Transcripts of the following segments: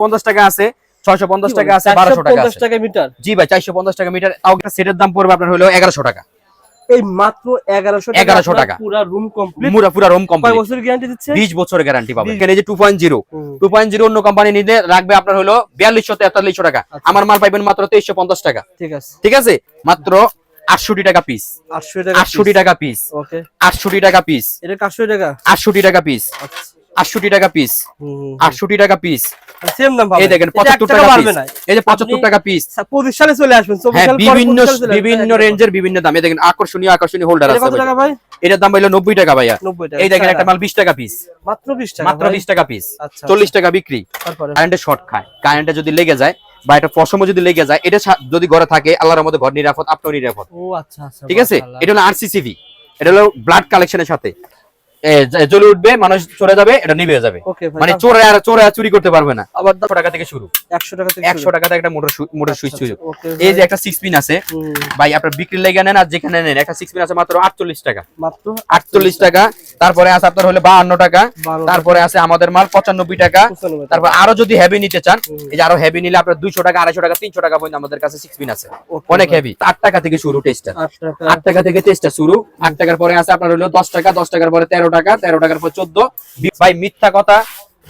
পঞ্চাশ টাকা আছে ছয়শো পঞ্চাশ টাকা আছে বারোশো টাকা টাকা মিটার? জি ভাই চারশো পঞ্চাশ টাকা মিটার। তাও একটা সেটের দাম পড়বে আপনার হলো এগারোশো টাকা। এই মাত্র এগারোশো 1100 টাকা। পুরো রুম কমপ্লিট পুরা পুরা রোম কোম্পানি বছর গ্যারান্টি দিচ্ছে? বিশ বছরের গ্যারান্টি পাবেন। এখানে যে two point zero two point zero অন্য কোম্পানি নিতে রাখবে আপনার হলো বিয়াল্লিশশো তেতাল্লিশশো টাকা। আচ্ছা। আমার মাল পাইবেন মাত্র তেইশশো পঞ্চাশ টাকা। ঠিক আছে। ঠিক আছে? মাত্র আটষট্টি টাকা পিস টাকা আটষট্টি টাকা পিস ওকে আটষট্টি টাকা পিস এটা টাকা? আটষট্টি টাকা পিস আটষট্টি টাকা পিস আটষট্টি টাকা পিস সেম দাম এই দেখেন পঁচাত্তর টাকা টাকা পিস এই যে পঁচাত্তর টাকা পিস পঁচিশ সালে চলে আসবেন। চব্বিশ হ্যাঁ বিভিন্ন। বিভিন্ন রেঞ্জের বিভিন্ন দাম। এই দেখেন আকর্ষণীয় আকর্ষণীয় হোল্ডার আছে। টাকা এটার দাম হইল নব্বই টাকা ভাইয়া। এই দেখেন একটা মাল বিশ টাকা পিস মাত্র বিশ টাকা মাত্র বিশ টাকা পিস আচ্ছা চল্লিশ টাকা বিক্রি। কারেন্টে শর্ট খায়। কারেন্টে যদি লেগে যায় বা এটা পশমও যদি লেগে যায় এটা যদি ঘরে থাকে আল্লাহর মধ্যে ঘর নিরাপদ আপনার নিরাপদ। আচ্ছা আচ্ছা ঠিক আছে? এটা হলো আরসিসিভি এটা হলো ব্লাড কালেকশনের সাথে। জ্বলে উঠবে মানুষ চলে যাবে এটা নিভে যাবে। মানে চোরে আর চোরে চুরি করতে পারবে না। আবার একশো টাকা থেকে শুরু। একশো টাকা থেকে একশো টাকা থেকে একটা মোটর মোটর সুইচ সুযোগ এই যে একটা সিক্স পিন আছে ভাই আপনার বিক্রি লেগে নেন আর যেখানে নেন একটা সিক্স পিন আছে মাত্র আটচল্লিশ টাকা। মাত্র আটচল্লিশ টাকা তারপরে আছে আপনার হলে বাহান্ন টাকা তারপরে আছে আমাদের মাল পঁচানব্বই টাকা তারপর আরও যদি হেভি নিতে চান এই যে আরও হেভি নিলে আপনার দুইশো টাকা আড়াইশো টাকা তিনশো টাকা পর্যন্ত আমাদের কাছে সিক্স পিন আছে। অনেক। হেভি আট টাকা থেকে শুরু টেস্টার আট আট টাকা থেকে টেস্টটা শুরু। আট টাকার পরে আছে আপনার হলো দশ টাকা দশ টাকার পরে তেরো টাকা তেরো টাকার পর চোদ্দ। ভাই মিথ্যা কথা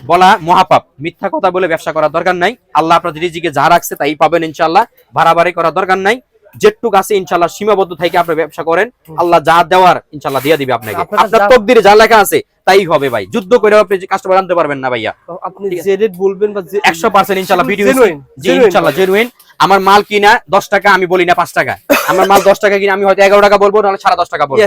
বলা মহাপাপ। মিথ্যা কথা বলে ব্যবসা করার দরকার নাই। আল্লাহ আপনার রিজিকে যা রাখছে তাই পাবেন ইনশাল্লাহ বাড়াবাড়ি করার দরকার নাই। যেটুক আছে ইনশাল্লাহ সীমাবদ্ধ থেকে আপনি ব্যবসা করেন। আল্লাহ যা দেওয়ার ইনশাল্লাহ দিয়ে দিবে আপনাকে। আপনার তকদিরে যা লেখা আছে তাই হবে ভাই। যুদ্ধ করে আপনি কাস্টমার আনতে পারবেন না ভাইয়া। আপনি যে রেট বলবেন বা যে- একশো পার্সেন্ট ইনশাল্লাহ ভিডিও জি ইনশাল্লাহ জেনুইন আমার মাল কিনা দশ টাকা আমি বলি না পাঁচ টাকা। আমার মাল দশ টাকা কিনা আমি হয়তো এগারো টাকা বলব নাহলে সাড়ে দশ টাকা বলব।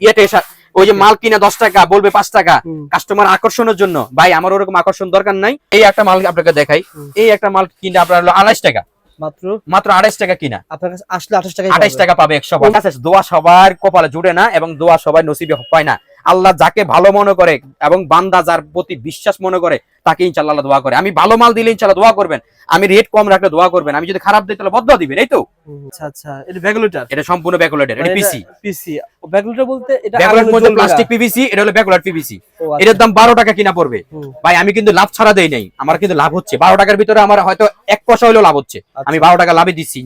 ইয়েতে এসা- ওই যে মাল কিনা দশ টাকা বলবে পাঁচ টাকা। কাস্টমার আকর্ষণের জন্য। ভাই আমার ওরকম আকর্ষণ দরকার নাই। এই একটা মাল আপনাকে দেখাই। এই একটা মাল কিনা আপনার হলো আড়াইশ টাকা। মাত্র? মাত্র আড়াইশ টাকা কিনা। আপনার কাছে আসলে আঠাশ টাকা আঠাইশ টাকা পাবে একশো আছে দোয়া সবার কপালে জুড়ে না এবং দোয়া সবাই নসিবে পায় না। আল্লাহ যাকে ভালো মনে করে এবং বান্দা যার প্রতি বিশ্বাস মনে করে তাকে ইনশাল্লাহ দোয়া করে। আমি ভালো মাল দিলে ইনশাল্লাহ দোয়া করবেন। আমি রেট কম রাখলে দোয়া করবেন। আমি যদি খারাপ দিই তাহলে বদ্ধ দিবেন এই তো? আচ্ছা আচ্ছা। এটা ভ্যাগুলেটর এটা সম্পূর্ণ ব্যাকুলেটের এটা পিসি পিসি ভ্যাগুলেটর বলতে এটা ব্যাকুলেট মধ্যে প্লাস্টিক পিভিসি এটা হলো ব্যাকুলেট পিভিসি আচ্ছা। এটার দাম বারো টাকা কিনা পড়বে। ভাই আমি কিন্তু লাভ ছাড়া দেই নাই। আমার কিন্তু লাভ হচ্ছে। বারো টাকার ভিতরে আমার হয়তো এক পয়সা হলেও লাভ হচ্ছে। আচ্ছা। আমি বারো টাকা লাভে দিচ্ছি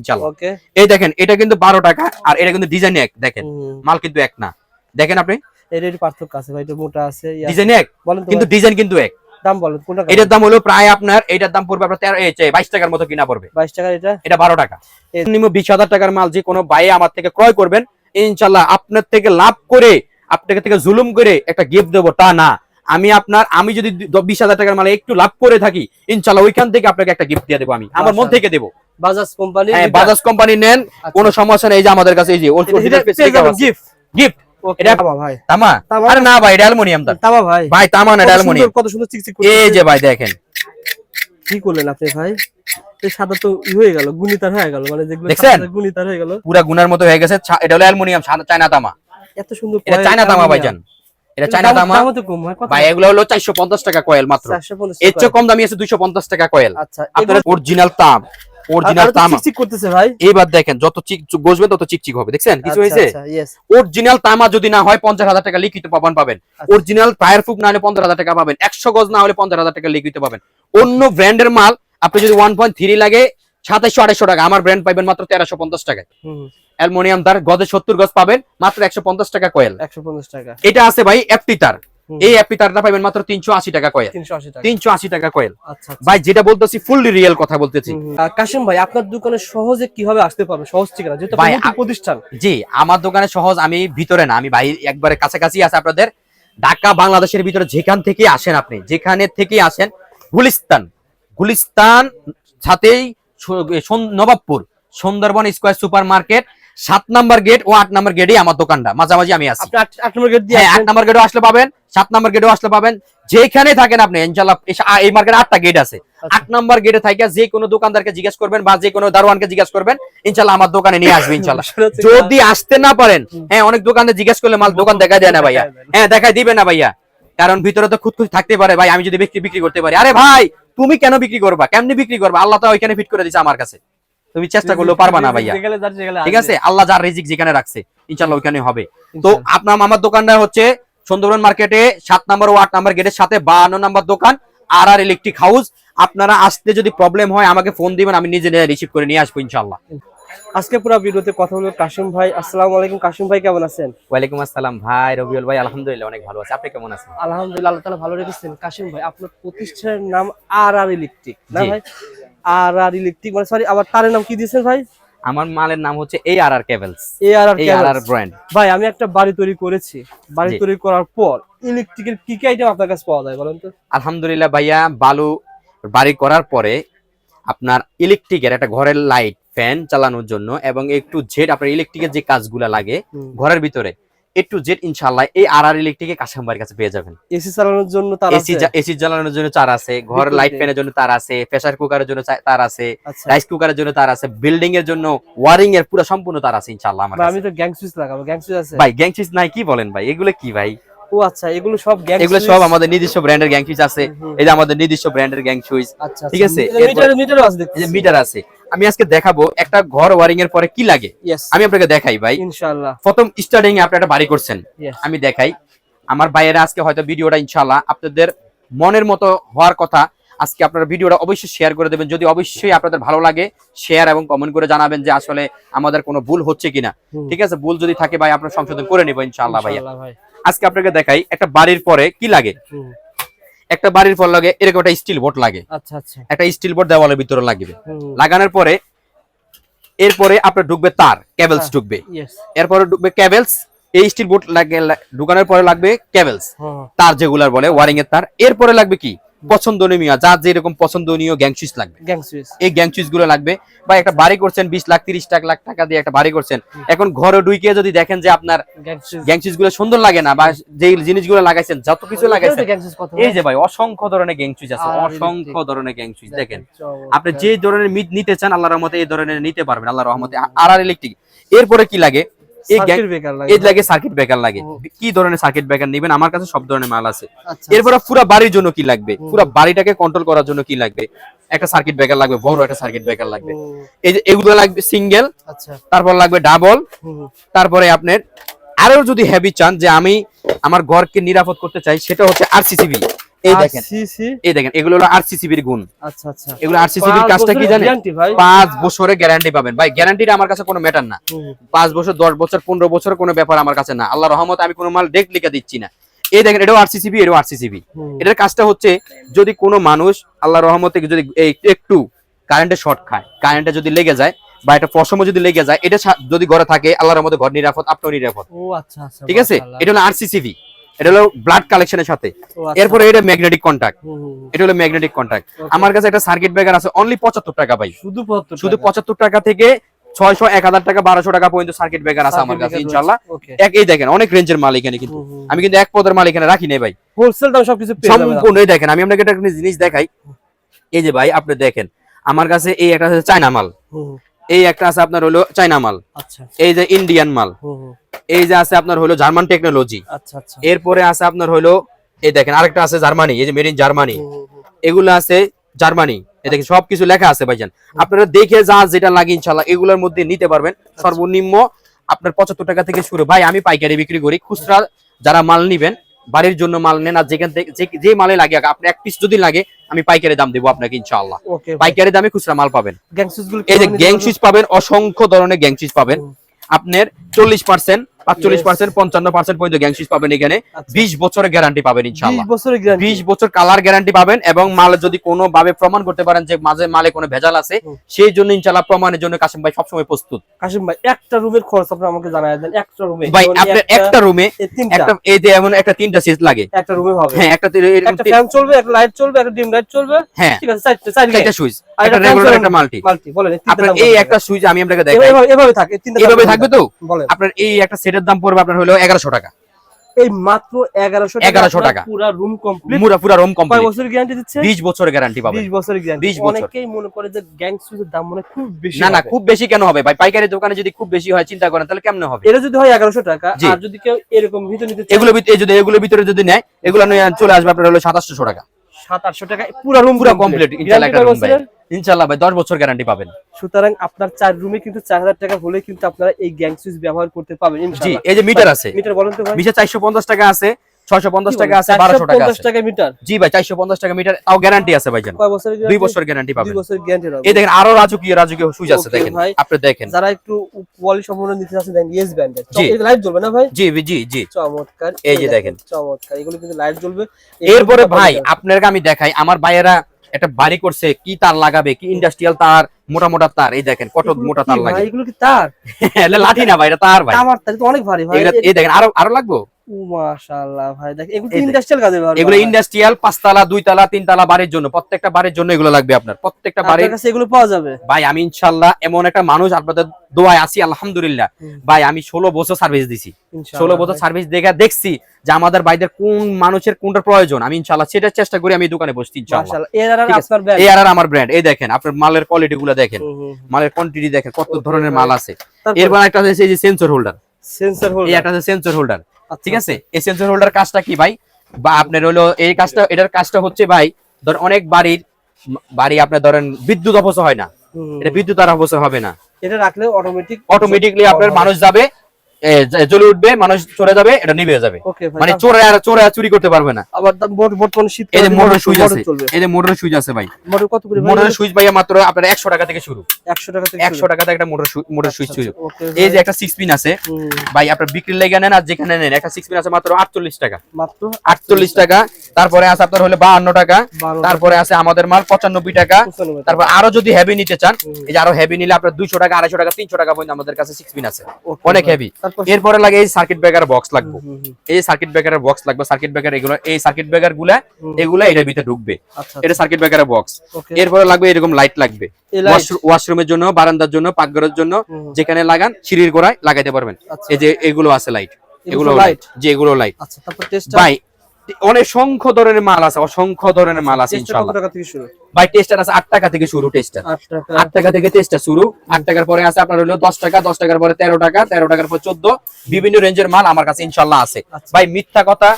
এই দেখেন এটা কিন্তু বারো টাকা আর এটা কিন্তু ডিজাইন এক দেখেন। মাল কিন্তু এক না। দেখেন আপনি? এর পার্থক্য আছে ভাই এটা মোটা আছে ডিজাইন এক বলেন কিন্তু ডিজাইন কিন্তু এক। দাম বলেন কোনটা এটার দাম হলো প্রায় আপনার এটার দাম পড়বে আপনার তেরো বাইশ টাকার মতো কিনা পড়বে। বাইশ টাকা এটা? এটা বারো টাকা। এ- নিম্ন বিশ হাজার টাকার মাল যে কোনো বাইরে আমার থেকে ক্রয় করবেন ইনশাল্লাহ আপনার থেকে লাভ করে আপনার থেকে জুলুম করে একটা গিফট দেবো তা না। আমি আপনার আমি যদি দু- বিশ হাজার টাকার মালে একটু লাভ করে থাকি ইনশাল্লাহ ওইখান থেকে আপনাকে একটা গিফট দিয়ে দেবো আমি। আমার মন থেকে দেবো। বাজাজ কোম্পানি হ্যাঁ বাজাজ কোম্পানি নেন কোনো সমস্যা নেই এই যে আমাদের কাছে এই যে গিফট গিফট এটা- ভাই। তামা? তামা? আরে না ভাই এটা অ্যালুমিনিয়াম তামা ভাই। ভাই তামা না অ্যালুমিনিয়াম। কত সুন্দর চিকচিক এই যে ভাই দেখেন। কি করলেন আপনি ভাই? এই সাদা তো হয়ে গেল গুণিতার হয়ে গেল মানে যেগুলো গুণিতার হয়ে গেল। পুরা গুনার মতো হয়ে গেছে এটা হলো অ্যালুমিনিয়াম চায়না তামা। এত সুন্দর এটা চায়না তামা। ভাইজান। এটা চায়না দাম- তো কম ভাই এগুলো হলো চারশো পঞ্চাশ টাকা কয়েল মাত্র। এর চেয়ে কম দামি আছে দুইশো পঞ্চাশ টাকা কয়েল। আচ্ছা আপনার অরিজিনাল তাম। অরিজিনাল আরও তামা। চিকচিক করতেছে ভাই। এইবার দেখেন যত চিক গজবে তত চিকচিক হবে দেখছেন? কিছু আচ্ছা, আচ্ছা, yes, অরিজিনাল তামা যদি না হয় পঞ্চাশ হাজার টাকা লিখিত পাবেন পাবেন। আচ্ছা। অরিজিনাল ফায়ার প্রুফ না হলে পঞ্চাশ হাজার টাকা পাবেন। গজ না হলে পঞ্চাশ হাজার টাকা লিখিত পাবেন। অন্য ব্র্যান্ডের মাল আপনি যদি ওয়ান পয়েন্ট থ্রি লাগে সাতাইশো আড়াইশো টাকা। আমার ব্র্যান্ড পাবেন মাত্র টাকায়। অ্যালমোনিয়াম তার গজে সত্তর গজ পাবেন মাত্র একশো পঞ্চাশ টাকা কয়েল 150 টাকা। এটা আছে ভাই এফটি তার এই এফটি তারটা পাবেন মাত্র তিনশো আশি টাকা কয়েল। তিনশো আশি টাকা। কয়েল। আচ্ছা আচ্ছা। ভাই যেটা বলতেছি ফুললি রিয়েল কথা বলতেছি। কাশিম ভাই আপনার দোকানে সহজে কীভাবে আসতে পারবে? সহজ ঠিকানা? যেহেতু ভাই, প্রতিষ্ঠান জি আমার দোকানে সহজ আমি ভিতরে না আমি ভাই একবারে কাছাকাছি আছে আপনাদের। ঢাকা বাংলাদেশের ভিতরে যেখান থেকে আসেন আপনি যেখানে থেকে আসেন গুলিস্তান। গুলিস্তান সাথেই Nawabpur Sundarban square super market সাত নাম্বার গেট ও আট নাম্বার গেটে আমার দোকানটা। মাঝামাঝি আমি আছি। আট নম্বর গেট দিয়ে হ্যাঁ আট নাম্বার গেটও আসলে পাবেন সাত নাম্বার গেটও আসলে পাবেন। যেখানে থাকেন আপনি ইনশাল্লাহ এই মার্কেটে আটটা গেট আছে। আচ্ছা। আট নাম্বার গেটে থাকে যে কোনো দোকানদারকে জিজ্ঞেস করবেন বা যে কোনো দারোয়ানকে জিজ্ঞেস করবেন ইনশাল্লাহ আমার দোকানে নিয়ে আসবে ইনশাল্লাহ যদি আসতে না পারেন হ্যাঁ অনেক দোকানে জিজ্ঞেস করলে মাল দোকান দেখায় দেয় না ভাইয়া। হ্যাঁ দেখায় দিবে না ভাইয়া। কারণ ভিতরে তো খুদ খুদ থাকতে পারে ভাই আমি যদি বিক্রি বিক্রি করতে পারি। আরে ভাই তুমি কেন বিক্রি করবা? কেমনি বিক্রি করবা? আল্লাহ তো ওইখানে ফিট করে দিছে আমার কাছে। তুমি চেষ্টা করলেও পারবা না ভাইয়া। ঠিক আছে। আল্লাহ যার রিজিক যেখানে রাখছে ইনশাল্লাহ ওইখানে হবে। তো আপনার আমার দোকানটা হচ্ছে সুন্দরবন মার্কেটে সাত নাম্বার ও আট নাম্বার গেটের সাথে বাহান্ন নাম্বার দোকান আর আর ইলেকট্রিক হাউস। আপনারা আসতে যদি প্রবলেম হয় আমাকে ফোন দিবেন আমি নিজে রিসিভ করে নিয়ে আসব ইনশাল্লাহ আজকে পুরো ভিডিওতে কথা হলো কাশিম ভাই। আসসালামু আলাইকুম কাশিম ভাই কেমন আছেন? ওয়ালাইকুম আসসালাম ভাই রবিউল ভাই আলহামদুলিল্লাহ অনেক ভালো আছে। আপনি কেমন আছেন? আলহামদুলিল্লাহ আল্লাহ তাআলা ভালো রেখেছেন। কাশিম ভাই আপনার প্রতিষ্ঠানের নাম আর আর ইলেকট্রিক না ভাই? আর আর ইলেকট্রিক মানে সরি আবার তারের নাম কি দিয়েছেন ভাই? আমার মালের নাম হচ্ছে এই আর আর কেবলস এ আর আর আর ব্র্যান্ড ভাই আমি একটা বাড়ি তৈরি করেছি। বাড়ি তৈরি করার পর ইলেকট্রিকের কি কি আইটেম আপনার কাছে পাওয়া যায় বলেন তো? আলহামদুলিল্লাহ ভাইয়া বালু বাড়ি করার পরে আপনার ইলেকট্রিকের একটা ঘরের লাইট ফ্যান চালানোর জন্য এবং একটু জেড আপনার ইলেকট্রিকের যে কাজগুলা লাগে ঘরের ভিতরে একটু জেড ইনশাল্লাহ এই আর আর ইলেকট্রিকে কাশাম্বাড়ির কাছে পেয়ে যাবেন। এসি চালানোর জন্য তার আছে? এসি জ্বালানোর জন্য তার আছে ঘর লাইট ফ্যানের জন্য তার আছে প্রেসার কুকারের জন্য তার আছে আচ্ছা। রাইস কুকারের জন্য তার আছে বিল্ডিং এর জন্য ওয়ারিং এর পুরো সম্পূর্ণ তার আছে ইনশাআল্লাহ আমার আমি তো গ্যাং সুইচ লাগাবো গ্যাং সুইচ আছে? ভাই গ্যাং সুইচ নাই কি বলেন ভাই? এগুলো কি ভাই? ও আচ্ছা এগুলো সব গ্যাং এগুলো সব আমাদের নিজস্ব ব্র্যান্ডের গ্যাং সুইচ আছে। এই যে আমাদের নিজস্ব ব্র্যান্ডের গ্যাং সুইচ আচ্ছা ঠিক আছে, এরপর- মিটার আছে মিটার আছে। আমি আজকে দেখাবো একটা ঘর ওয়ারিং এর পরে কি লাগে। আমি আপনাকে দেখাই ভাই। ইনশাআল্লাহ। প্রথম স্টার্টিং এ আপনি একটা বাড়ি করছেন। আমি দেখাই। আমার ভাইয়েরা আজকে হয়তো ভিডিওটা ইনশাআল্লাহ আপনাদের মনের মতো হওয়ার কথা আজকে আপনারা ভিডিওটা অবশ্যই শেয়ার করে দেবেন। যদি অবশ্যই আপনাদের ভালো লাগে শেয়ার এবং কমেন্ট করে জানাবেন যে আসলে আমাদের কোনো ভুল হচ্ছে কিনা। ঠিক আছে? ভুল যদি থাকে ভাই আপনারা সংশোধন করে নেব ইনশাআল্লাহ ভাইয়া। ভাই। আজকে আপনাকে দেখাই একটা বাড়ির পরে কি লাগে। একটা বাড়ির পর লাগে এরকম একটা স্টিল বোর্ড লাগে। আচ্ছা আচ্ছা। একটা স্টিল বোর্ড দেওয়ালের ভিতরে লাগবে। লাগানোর পরে এরপরে আপনার ঢুকবে তার কেবলস হ্যাঁ। ঢুকবে। এরপরে ঢুকবে কেবলস এই স্টিল বোর্ড লাগে ঢুকানোর পরে লাগবে কেবলস তার যেগুলার বলে ওয়ারিং এর তার। এরপরে লাগবে কি? পছন্দনীয় যার যেরকম পছন্দনীয় গ্যাং সুইচ লাগবে। গ্যাং সুইচ এই গ্যাং সুইচগুলো লাগবে। বা একটা বাড়ি করছেন বিশ লাখ তিরিশ লাখ লাখ টাকা দিয়ে একটা বাড়ি করছেন। এখন ঘরে ঢুকিয়ে যদি দেখেন যে আপনার গ্যাং সুইচগুলো সুন্দর লাগে না বা যে জিনিসগুলো লাগাইছেন যত কিছু লাগাইছেন। গ্যাং সুইচ কত এই যে ভাই অসংখ্য ধরনের গ্যাং সুইচ আছে অসংখ্য ধরনের গ্যাং সুইচ দেখেন আপনি যে ধরনের মিট নিতে চান আল্লাহর রহমতে এই ধরনের নিতে পারবেন আল্লাহর রহমতে। আর আর ইলেকট্রিক এরপরে কি লাগে? এই লাগে। সার্কিট ব্রেকার লাগে। কি ধরনের সার্কিট ব্রেকার নেবেন? আমার কাছে সব ধরনের মাল আছে। আচ্ছা, এরপরে পুরো বাড়ির জন্য কি লাগবে। পুরো বাড়িটাকে কন্ট্রোল করার জন্য কি লাগবে? একটা সার্কিট ব্রেকার লাগবে বড় একটা সার্কিট ব্রেকার লাগবে। এই যে এগুলো লাগবে সিঙ্গেল আচ্ছা। তারপর লাগবে ডাবল তারপরে আপনার আরও যদি হেভি চান যে আমি আমার ঘরকে নিরাপদ করতে চাই সেটা হচ্ছে আরসিসিবি এই দেখেন। এই দেখেন এগুলো হলো আরসিসিবির গুণ। আচ্ছা আচ্ছা। এগুলো আরসিসিবির কাজটা কি বছরের জানেন? গ্যারান্টি পাবেন। ভাই গ্যারান্টিটা আমার কাছে কোনো ম্যাটার না। বছর দশ বছর পনেরো বছর কোনো ব্যাপার আমার কাছে না। আল্লাহ রহমত আমি কোনো মাল ডেক লিখে দিচ্ছি না। এই দেখেন এটাও আরসিসিবি এটাও আরসিসিবি এটার কাজটা হচ্ছে যদি কোনো মানুষ আল্লাহ রহমতে যদি একটু কারেন্টে শর্ট খায় কারেন্টে যদি লেগে যায় বা একটা পশমও যদি লেগে যায় এটা যদি ঘরে থাকে আল্লাহর রহমতে ঘর নিরাপদ আপনিও নিরাপদ। ও আচ্ছা আচ্ছা ঠিক আছে। এটা হলো আরসিসিবি এটা হলো ব্লাড কালেকশনের সাথে। আচ্ছা, এরপরে এটা ম্যাগনেটিক কন্টাক্ট। এটা হলো ম্যাগনেটিক কন্টাক্ট আমার কাছে একটা সার্কিট ব্রেকার আছে অনলি পঁচাত্তর টাকা ভাই। শুধু 75 শুধু। পঁচাত্তর টাকা থেকে ছয়শো এক হাজার টাকা বারোশো টাকা পর্যন্ত সার্কিট ব্রেকার আছে আমার কাছে ইনশাল্লাহ। এক এই দেখেন অনেক রেঞ্জের মাল এখানে কিন্তু। আমি কিন্তু এক পদের মাল এখানে রাখি নাই ভাই। হোলসেল দাম সবকিছু সম্পূর্ণ দেখেন আমি আপনাকে একটা জিনিস দেখাই। এই যে ভাই আপনি দেখেন আমার কাছে এই একটা আছে চায়না মাল। এই একটা আছে আপনার হলো চায়না মাল। আচ্ছা। এই যে ইন্ডিয়ান মাল। এই যে আছে আপনার হলো জার্মান টেকনোলজি। আচ্ছা আচ্ছা। এরপরে আছে আপনার হলো এই দেখেন আরেকটা আছে জার্মানি এই যে মেড ইন জার্মানি। এগুলো আছে জার্মানি। দেখেন সবকিছু লেখা আছে ভাইজান। আপনারা দেখে যা যেটা লাগে ইনশাল্লাহ এগুলোর মধ্যে নিতে পারবেন। সর্বনিম্ন আপনার পঁচাত্তর টাকা থেকে শুরু। ভাই আমি পাইকারি বিক্রি করি। খুচরা যারা মাল নিবেন বাড়ির জন্য মাল নেন আর যেখান থেকে যে- মালে লাগে আপনি এক পিস যদি লাগে আমি পাইকারি দাম দেবো আপনাকে ইনশাআল্লাহ। পাইকারি দামে খুচরা মাল পাবেন। এই যে গ্যাং সুইচ পাবেন অসংখ্য ধরনের গ্যাং সুইচ পাবেন। আপনার চল্লিশ পার্সেন্ট পাঁচচল্লিশ পার্সেন্ট পঞ্চান্ন পার্সেন্ট পর্যন্ত গ্যাং সুইচ পাবেন এখানে। আচ্ছা। বিশ বছরের গ্যারান্টি পাবেন পারবেন? ইনশাআল্লাহ। 20 বছরের গ্যারান্টি বিশ বছর কালার গ্যারান্টি পাবেন এবং মাল যদি কোনো ভাবে প্রমাণ করতে পারেন যে মাঝে মালে কোনো ভেজাল আছে সেই জন্য ইনশাআল্লাহ প্রমাণের জন্য কাশিম ভাই সবসময় প্রস্তুত। কাশিম ভাই একটা রুমের খরচ আপনি আমাকে জানাই দেন একটা রুমে। ভাই আপনার একটা রুমে একটা এই যে এমন একটা তিনটা সিট লাগে। একটা রুমে হবে। হ্যাঁ একটা একটা ফ্যান চলবে একটা লাইট চলবে একটা ডিম লাইট চলবে। হ্যাঁ। ঠিক আছে চারটে চারটে। সুইচ একটা রেগুলার একটা মাল্টি মাল্টি বলেন আপনার এই একটা সুইচ আমি আপনাকে দেখাই। এভাবে এভাবে থাকে দাম থাকবে তো? আপনার এই একটা সেটের দাম পড়বে আপনার হলো এগারোশো টাকা। এই মাত্র 1100 1100 টাকা। পুরো রুম কমপ্লিট পুরা রুম কমপ্লিট বছরের গ্যারান্টি দিচ্ছে? বিশ বছরের গ্যারান্টি পাবেন। 20 বছরের গ্যারান্টি 20 বছর। অনেকেই মনে করে যে গ্যাং সুইচের দাম মনে খুব বেশি না না খুব বেশি কেন হবে? ভাই পাইকারি দোকানে যদি খুব বেশি হয় চিন্তা করেন তাহলে কেমন হবে? এটা যদি হয় 1100 টাকা আর যদি কেউ এরকম ভিতরে নিতে এগুলো ভিতরে যদি এগুলোর ভিতরে যদি নেয় এগুলো নিয়ে চলে আসবে আপনার হলো সাতাশশো টাকা। 700 টাকা। পুরো রুম পুরো কমপ্লিট ভাই। ভাই 10 বছর গ্যারান্টি পাবেন। সুতরাং আপনার চার রুমে কিন্তু 4000 টাকা হলে কিন্তু আপনারা এই গ্যাং সুইচ ব্যবহার করতে জি ইনশাআল্লাহ। এই যে মিটার আছে। মিটার বলেন তো মিটার 450 টাকা আছে। ছয়শো পঞ্চাশ টাকা আছে বারোশো টাকা আছে। টাকা মিটার। জি ভাই চারশো পঞ্চাশ টাকা মিটার তাও গ্যারান্টি আছে ভাইজান কয় বছরের দুই guarantee? বছর গ্যারান্টি দুই পাবেন বছর গ্যারান্টি এই দেখেন আরও রাজকীয় রাজকীয় সুইচ আছে দেখেন। আপনি দেখেন। যারা একটু কোয়ালিটি সম্পূর্ণ নিতে চাচ্ছেন দেখেন ইয়েস ব্র্যান্ডের জি। লাইট জ্বলবে না ভাই? জি জি জি। চমৎকার। এই যে দেখেন। চমৎকার এগুলো কিন্তু লাইট জ্বলবে। এরপরে ভাই আপনাকে আমি দেখাই আমার ভাইয়েরা একটা বাড়ি করছে কি তার লাগাবে কি ইন্ডাস্ট্রিয়াল তার মোটা মোটা তার এই দেখেন কত মোটা তার লাগে। এগুলো কি তার? লাঠি না ভাই এটা তার ভাই। আমার তার তো অনেক ভারী ভাই। এই দেখেন আরও আরও লাগবো? মাশাআল্লাহ ভাই দেখ এগুলো ইন্ডাস্ট্রিয়াল কাজে ব্যবহার এগুলো করা। ইন্ডাস্ট্রিয়াল পাঁচতলা দুইতলা তিনতলা বাড়ির জন্য প্রত্যেকটা বাড়ির জন্য এগুলো লাগবে আপনার প্রত্যেকটা বাড়ির কাছে এগুলো পাওয়া যাবে? ভাই আমি এমন একটা মানুষ আপনাদের দোয়ায় আছি আলহামদুলিল্লাহ। ভাই আমি ষোলো বছর সার্ভিস দিছি। ইনশাআল্লাহ ষোলো বছর সার্ভিস দেখে দেখছি যে আমাদের ভাইদের কোন মানুষের কোনটা প্রয়োজন। আমি ইনশাল্লাহ সেটার চেষ্টা করি আমি দোকানে বসছি এর আর আমার ব্র্যান্ড এই দেখেন আপনার মালের কোয়ালিটি গুলো দেখেন। মালের কোয়ান্টিটি দেখেন কত ধরনের মাল আছে। এরপর একটা আছে এই যে সেন্সর হোল্ডার সেন্সর হোল্ডার আছে সেন্সর হোল্ডার ঠিক আছে? এই সেন্সর হোল্ডার কাজটা কি ভাই? বা আপনার হলো এই কাজটা এটার কাজটা হচ্ছে ভাই ধর অনেক বাড়ির বাড়ি আপনার ধরেন বিদ্যুৎ অপচয় হয় না। এটা বিদ্যুৎ আর অপচয় হবে না। এটা রাখলে অটোমেটিক অটোমেটিকলি আপনার মানুষ যাবে জ্বলে উঠবে মানুষ চলে যাবে এটা নিভে যাবে। মানে চোরে আর চোরে চুরি করতে পারবে না। আবার বর্তমানে শীত এই যে মোটর সুইচ আছে এই যে মোটর সুইচ আছে ভাই। মোটর কত করে ভাই? সুইচ ভাই মাত্র আপনার একশো টাকা থেকে শুরু। 100 টাকা থেকে একশো টাকা থেকে একটা মোটর মোটর সুইচ শুরু এই যে একটা সিক্স পিন আছে ভাই আপনার বিক্রির লেগে নেন আর যেখানে নেন একটা সিক্স পিন আছে মাত্র আটচল্লিশ টাকা। মাত্র আটচল্লিশ টাকা তারপরে আছে আপনার হলে বাহান্ন টাকা তারপরে আছে আমাদের মাল পঁচানব্বই টাকা। 95 টাকা। তারপর আরও যদি হেভি নিতে চান এই যে আরও হেভি নিলে আপনার দুইশো টাকা আড়াইশো টাকা তিনশো টাকা পর্যন্ত আমাদের কাছে সিক্স পিন আছে। অনেক। হেভি এরপরে লাগে এই সার্কিট ব্রেকার বক্স লাগবে। এই সার্কিট ব্রেকারের বক্স লাগবে। সার্কিট ব্রেকার এগুলো এই সার্কিট ব্রেকারগুলা। এগুলা এটার ভিতরে ঢুকবে। আচ্ছা এটা সার্কিট ব্রেকারের বক্স এরপরে লাগবে এরকম লাইট লাগবে। ওয়াশরুমের জন্য বারান্দার জন্য পাকঘরের জন্য যেখানে লাগান সিঁড়ির গোড়ায় লাগাইতে পারবেন। আচ্ছা। এই যে এগুলো আছে লাইট এগুলো লাইট যে এগুলো লাইট আচ্ছা তারপর টেস্টার ভাই অনেক সংখ্য ধরনের মাল আছে অসংখ্য ধরনের মাল আছে ইনশাআল্লাহ। ভাই টেস্টার আছে আট টাকা থেকে শুরু টেস্টার 8 টাকা। আট টাকা থেকে টেস্টার শুরু। আট টাকার পরে আছে আপনার হলো দশ টাকা দশ টাকার পরে তেরো টাকা তেরো টাকার পর চোদ্দ। বিভিন্ন রেঞ্জের মাল আমার কাছে ইনশাল্লাহ আছে। আচ্ছা। ভাই মিথ্যা কথা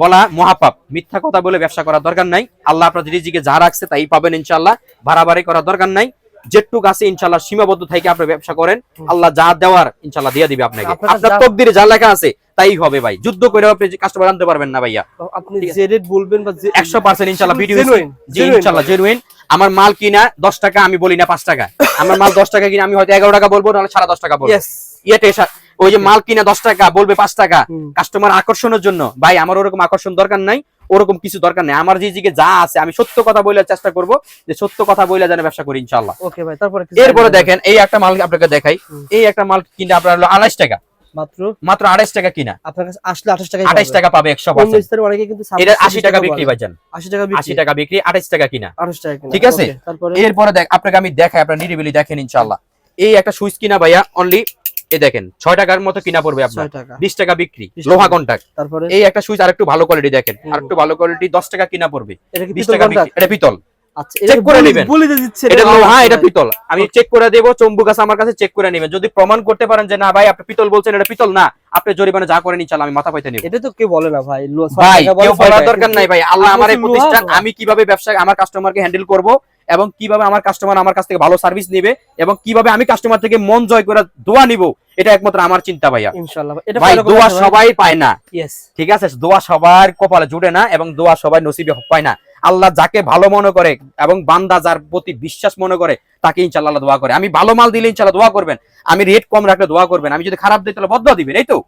বলা মহাপাপ। মিথ্যা কথা বলে ব্যবসা করার দরকার নাই। আল্লাহ আপনাদের রিজিকে যা রাখছে তাই পাবেন ইনশাল্লাহ ভাড়াবাড়ি করার দরকার নাই। যেটুক আছে ইনশাল্লাহ সীমাবদ্ধ থেকে আপনি ব্যবসা করেন। আল্লাহ যা দেওয়ার ইনশাল্লাহ দিয়ে দিবে আপনাকে। আপনার তকদিরে যা লেখা আছে তাই হবে ভাই। যুদ্ধ করে আপনি কাস্টমার আনতে পারবেন না ভাইয়া। আপনি যে রেট বলবেন বা যে একশো পার্সেন্ট ইনশাল্লাহ ভিডিও জি ভাই। জেনুইন আমার মাল কিনা দশ টাকা আমি বলি না পাঁচ টাকা। আমার মাল দশ টাকা কিনা আমি হয়তো এগারো টাকা বলব নাহলে সাড়ে দশ টাকা বলব. ইয়েতে ওই যে মাল কিনা দশ টাকা বলবে পাঁচ টাকা। কাস্টমার আকর্ষণের জন্য। ভাই আমার ওরকম আকর্ষণ দরকার নাই ওরকম কিছু দরকার নেই। আমার যে দিকে যা আছে আমি সত্য কথা বলার চেষ্টা করব যে সত্য কথা বলে যেন ব্যবসা করি ইনশাল্লাহ। ওকে ভাই তারপরে এরপরে দেখেন এই একটা মাল আপনাকে দেখাই। এই একটা মাল কিনে আপনার হলো আড়াইশ টাকা। মাত্র মাত্র টাকা কিনা। আপনার কাছে আসলে 28 টাকা টাকা পাবে একশো অন্য পার্সেন্ট স্তরে অনেকে কিন্তু এটা 26 আশি টাকা বিক্রি ভাইজান। 80 টাকা বিক্রি। আশি টাকা বিক্রি আঠাইশ টাকা কিনা। 28 টাকা কিনা। ঠিক আছে? তারপরে? এরপরে দেখ আপনাকে আমি দেখাই আপনার নিরিবিলি দেখেন ইনশাল্লাহ এই একটা সুইচ কিনা ভাইয়া অনলি এই দেখেন ছয় টাকার মতো কিনা পড়বে আপনার। 6 টাকা। বিশ টাকা বিক্রি লোহা কন্টাক্ট। তারপরে? এই একটা সুইচ আর একটু ভালো কোয়ালিটি দেখেন হুম। আর একটু ভালো কোয়ালিটি দশ টাকা কিনা পড়বে এটা কি বিশ পিতল টাকা বিক্রি। এটা পিতল। আচ্ছা check এটা করে বলি- নেবেন। বলে দিচ্ছে এটা লোহা এটা পিতল। আমি চেক করে দেবো চম্বুক আছে আমার কাছে চেক করে নেবেন। যদি প্রমাণ করতে পারেন যে না ভাই আপনি পিতল বলছেন এটা পিতল না আপনি জরিমানা যা করেন ইনশাল্লাহ আমি মাথা পাইতে নেব। এটা তো কেউ বলে না ভাই। ভাই কেউ বলার দরকার নাই ভাই। আল্লাহ আমার এই প্রতিষ্ঠান আমি কীভাবে ব্যবসা আমার কাস্টমারকে হ্যান্ডেল করব এবং কীভাবে আমার কাস্টমার আমার কাছ থেকে ভালো সার্ভিস নেবে এবং কীভাবে আমি কাস্টমার থেকে মন জয় করে দোয়া নিব এটা একমাত্র আমার চিন্তা ভাইয়া। ভাই। দোয়া সবাই পায় না। ঠিক আছে? দোয়া সবার কপালে জুড়ে না এবং দোয়া সবাই নসিবে পায় না। আল্লাহ যাকে ভালো মনে করে এবং বান্দা যার প্রতি বিশ্বাস মনে করে তাকে ইনশাল্লাহ আল্লাহ দোয়া করে। আমি ভালো মাল দিলে ইনশাল্লাহ দোয়া করবেন। আমি রেট কম রাখলে দোয়া করবেন। আমি যদি খারাপ দিই তাহলে বদলা দিবেন এই তো।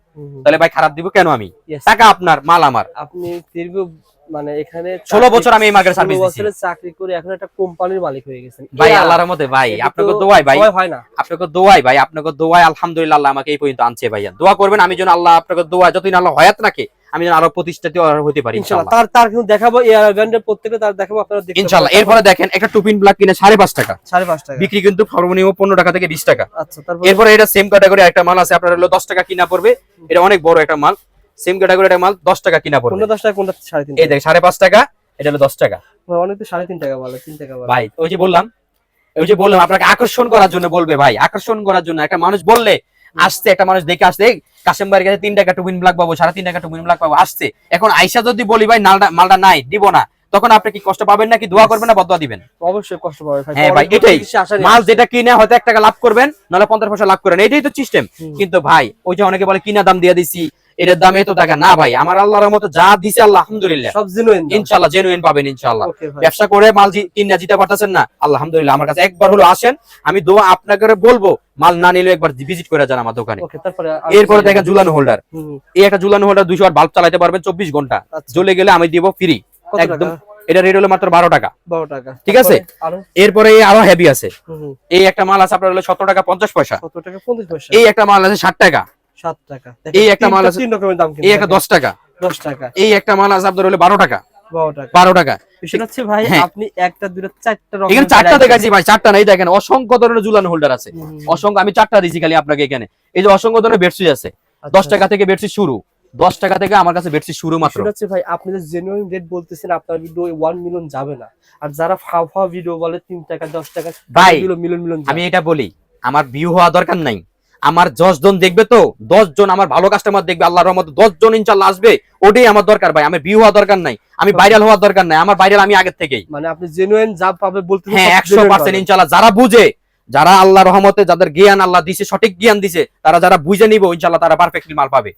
তাহলে ভাই খারাপ দিব কেন আমি? টাকা আপনার মাল আমার। আপনি দীর্ঘ মানে এখানে 16 বছর আমি এই মার্কেটে 16 সার্ভিস দিছি। বছরের চাকরি করে এখন একটা কোম্পানির মালিক হয়ে গেছেন। ভাই এরা- আল্লাহর মধ্যে ভাই আপনাকে দোয়াই ভাই। হয় না। আপনাকে দোয়াই ভাই আপনাকে দোয়াই আলহামদুলিল্লাহ আল্লাহ আমাকে এই পর্যন্ত আনছে ভাইয়া। দোয়া করবেন আমি যেন আল্লাহ আপনাকে দোয়া যতদিন আল্লাহ হয়াত রাখে আমি যেন আরও প্রতিষ্ঠাতে হতে পারি ইনশাআল্লাহ তার তার কিন্তু দেখাবো এয়ার ব্র্যান্ডের প্রত্যেকটা তার দেখাবো আপনারা দেখতে ইনশাল্লাহ। এরপরে দেখেন একটা টুপিন ব্লাক কিনে সাড়ে পাঁচ টাকা। সাড়ে পাঁচ টাকা। বিক্রি কিন্তু সর্বনিম্ন পনেরো টাকা থেকে বিশ টাকা। আচ্ছা তারপর? এরপরে এটা সেম ক্যাটাগরি একটা মাল আছে আপনার হলো দশ টাকা কিনা পড়বে। এটা অনেক বড় একটা মাল। সেম ক্যাটাগরি একটা মাল দশ টাকা কিনা পড়বে। কোনটা দশ টাকা কোনটা সাড়ে তিন এই টাকা? দেখ সাড়ে পাঁচ টাকা এটা হলো দশ টাকা। অনেক তো সাড়ে তিন টাকা বলে তিন টাকা বলে। ভাই ওই যে বললাম ওই যে বললাম আপনাকে আকর্ষণ করার জন্য বলবে ভাই আকর্ষণ করার জন্য একটা মানুষ বললে আসছে, একটা মানুষ দেখে আসছে কাশেম ভাইয়ের কাছে তিন টাকা টুবিন ব্লাক পাবো, সাড়ে তিন টাকা টুবিন ব্লাক পাবো, আসছে। এখন আইসা যদি বলি ভাই নালটা মালটা নাই, দিব না। তখন আপনি কি কষ্ট পাবেন নাকি দোয়া করবেন না বদয়া দিবেন? অবশ্যই কষ্ট পাবে ভাই। হ্যাঁ ভাই এটাই। মাল যেটা কিনে হয়তো এক টাকা লাভ করবেন নাহলে পঞ্চাশ পয়সা লাভ করেন। এটাই তো সিস্টেম কিন্তু ভাই ওই যে অনেকে বলে কিনা দাম দিয়ে দিছি এটার দাম এত টাকা? না ভাই আমার আল্লাহর মতো যা দিছে আল্লাহ আলহামদুলিল্লাহ। সব জেনুইন ইনশাল্লাহ জেনুইন পাবেন ইনশাল্লাহ ব্যবসা করে মাল কিনা জিতে পারতেছেন না আলহামদুলিল্লাহ। আমার কাছে একবার হলো আসেন আমি দোয়া আপনাকে বলব মাল না নিলে একবার ভিজিট করে যান আমার দোকানে। ওকে তারপরে আর- এরপরে দেখেন ঝুলানো হোল্ডার। এই একটা ঝুলানো হোল্ডার দুইশো ওয়াট বাল্ব চালাতে পারবেন চব্বিশ ঘণ্টা। আচ্ছা। জ্বলে গেলে আমি দিব ফ্রি একদম। এটা রেট হলো মাত্র বারো টাকা। বারো টাকা। ঠিক আছে? এরপরে আরও হেভি আছে। এই একটা মাল আছে আপনার হলো সতেরো টাকা পঞ্চাশ পয়সা। কত টাকা পঞ্চাশ পয়সা। এই একটা মাল আছে ষাট টাকা। সাত টাকা। এই একটা মাল আছে- তিন রকমের দাম এই একটা দশ টাকা। দশ টাকা। এই একটা মাল আছে আপনার হলো বারো টাকা। বারো টাকা। হচ্ছে ভাই হ্যাঁ। আপনি একটা দুটো চারটা রকমের এখানে চারটা দেখাচ্ছি ভাই চারটা নাই দেখেন অসংখ্য ধরনের ঝুলানো হোল্ডার আছে। অসংখ্য আমি চারটা দিচ্ছি খালি আপনাকে এখানে। এই যে অসংখ্য ধরনের বেডশিট আছে। আচ্ছা, দশ টাকা থেকে বেডশিট শুরু। দশ টাকা থেকে আমার কাছে বেডশিট শুরু মাত্র। হচ্ছে ভাই আপনি যে জেনুইন রেট বলতেছেন আপনার ভিডিও ওয়ান মিলিয়ন যাবে না। আর যারা ফাও ফাও ভিডিও বলে তিন টাকা দশ টাকা ভাই, মিলিয়ন মিলিয়ন আমি এটা বলি আমার ভিউ হওয়া দরকার নাই। আমার দশ জন দেখবে তো দশ জন আমার ভালো কাস্টমার দেখবে আল্লাহর রহমত দশ জন ইনশাল্লাহ আসবে ওটাই আমার দরকার ভাই আমার ভিউ হওয়া দরকার নাই। আমি ভাইরাল হওয়ার দরকার নাই আমার ভাইরাল আমি আগের থেকেই। মানে আপনি জেনুইন যা পাবে বলতে হ্যাঁ একশো পার্সেন্ট ইনশাল্লাহ যারা বুঝে যারা আল্লাহ রহমতে যাদের জ্ঞান আল্লাহ দিছে সঠিক জ্ঞান দিছে তারা যারা বুঝে নিব ইনশাল্লাহ তারা পারফেক্টলি মাল পাবে।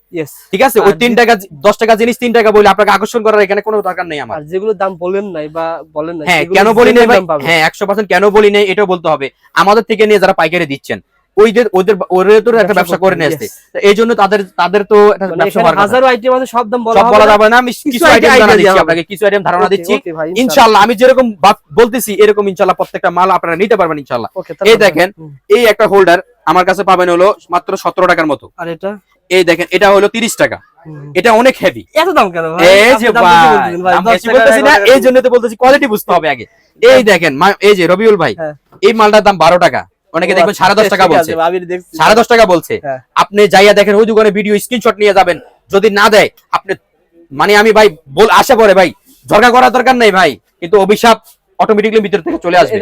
ঠিক আছে? ওই তিন টাকা দশ টাকা জিনিস তিন টাকা বলে আপনাকে আকর্ষণ করার এখানে কোনো দরকার নেই আমার। যেগুলো দাম বলেন নাই বা বলেন নাই হ্যাঁ কেন বলি নাই। হ্যাঁ একশো পার্সেন্ট কেন বলি নাই এটাও বলতে হবে। আমাদের থেকে নিয়ে যারা পাইকারি দিচ্ছেন ওইদের ওদের ওদের তো একটা ব্যবসা করে নিয়ে আসছে এই জন্য তাদের তাদের তো একটা মানে ব্যবসা। হাজারো আইটেম আছে সব দাম বলা যাবে না আমি কিছু আইটেম ধারণা দিচ্ছি। আপনাকে কিছু আইটেম ধারণা দিচ্ছি। ইনশাআল্লাহ। আমি যেরকম বলতেছি এরকম ইনশাআল্লাহ প্রত্যেকটা মাল আপনারা নিতে পারবেন ইনশাআল্লাহ। এই দেখেন এই একটা হোল্ডার আমার কাছে পাবেন হলো মাত্র সতেরো টাকার মতো। আর এটা? এই দেখেন এটা হলো তিরিশ টাকা। এটা অনেক হেভি এত দাম কেন ভাই? এই যে ভাই বলতেছেন ভাই, দাম 10 বেশি টাকা, বলতেছি না এই জন্য তো বলতেছি কোয়ালিটি বুঝতে হবে আগে। এই দেখেন এই যে রবিউল ভাই হ্যাঁ। এই মালটার দাম বারো টাকা। অনেকে দেখবেন আচ্ছা, সাড়ে দশ টাকা বলছে। সাড়ে দশ টাকা বলছে। আপনি যাইয়া দেখেন ওই দোকানে ভিডিও স্ক্রিনশট নিয়ে যাবেন। যদি না দেয় আপনি মানে আমি ভাই বল আশা পরে ভাই ঝগড়া করার দরকার নাই ভাই। কিন্তু অভিশাপ অটোমেটিকলি ভিতর থেকে চলে আসবে।